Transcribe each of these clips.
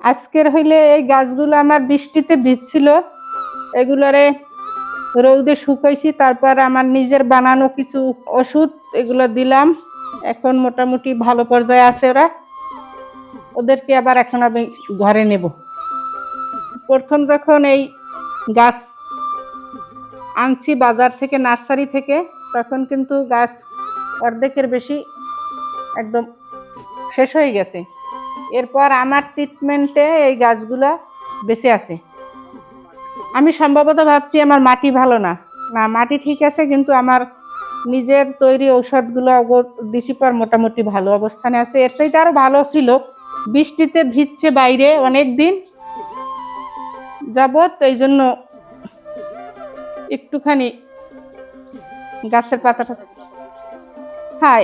আজকের হইলে এই গাছগুলো আমার বৃষ্টিতে ভিজছিল। এগুলোরে রৌদে শুকাইছি, তারপর আমার নিজের বানানো কিছু ওষুধ এগুলো দিলাম। এখন মোটামুটি ভালো পর্যায়ে আছে ওরা। ওদেরকে আবার এখন আমি ঘরে নেব। প্রথম যখন এই গাছ আনছি বাজার থেকে, নার্সারি থেকে, তখন কিন্তু গাছ অর্ধেকের বেশি একদম শেষ হয়ে গেছে। এরপর আমার ট্রিটমেন্টে এই গাছগুলো বেঁচে আছে। আমি সম্ভবত ভাবছি আমার মাটি ভালো না। না, মাটি ঠিক আছে, কিন্তু আমার নিজের তৈরি ঔষধগুলো দিছি পর মোটামুটি ভালো অবস্থানে আছে। এর চাইতে আরও ভালো ছিল, বৃষ্টিতে ভিজছে বাইরে অনেক দিন যাবত এই জন্য একটুখানি গাছের পাতাটা হ্যাঁ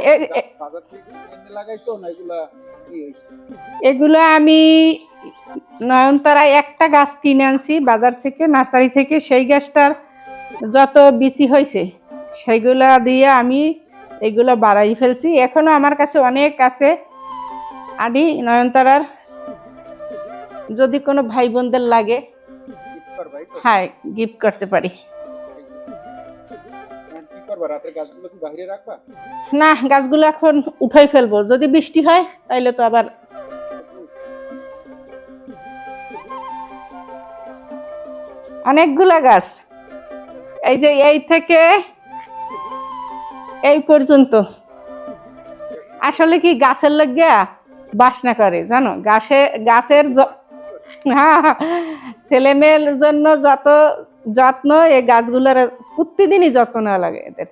এগুলা আমি নয়নতারায় একটা গাছ কিনে আনছি বাজার থেকে নার্সারি থেকে। সেই গাছটার যত বিচি হয়েছে সেইগুলা দিয়ে আমি এগুলো বাড়াই ফেলছি। এখনও আমার কাছে অনেক আছে। আদি নয়নতারার যদি কোনো ভাই বোনদের লাগে হ্যাঁ গিফট করতে পারি। করবা? রাতের গাছগুলো কি বাইরে রাখবা? না, গাছগুলো এখন উঠাই ফেলব। যদি বৃষ্টি হয় তো আবার অনেকগুলা গাছ। এই যে এই থেকে এই পর্যন্ত। আসলে কি গাছের লাগিয়া বাসনা করে, জানো? গাছে গাছের হ্যাঁ ছেলে মেয়ের জন্য যত যত্ন এই গাছগুলোর প্রতিদিনই যত্ন নেওয়া লাগে এদের।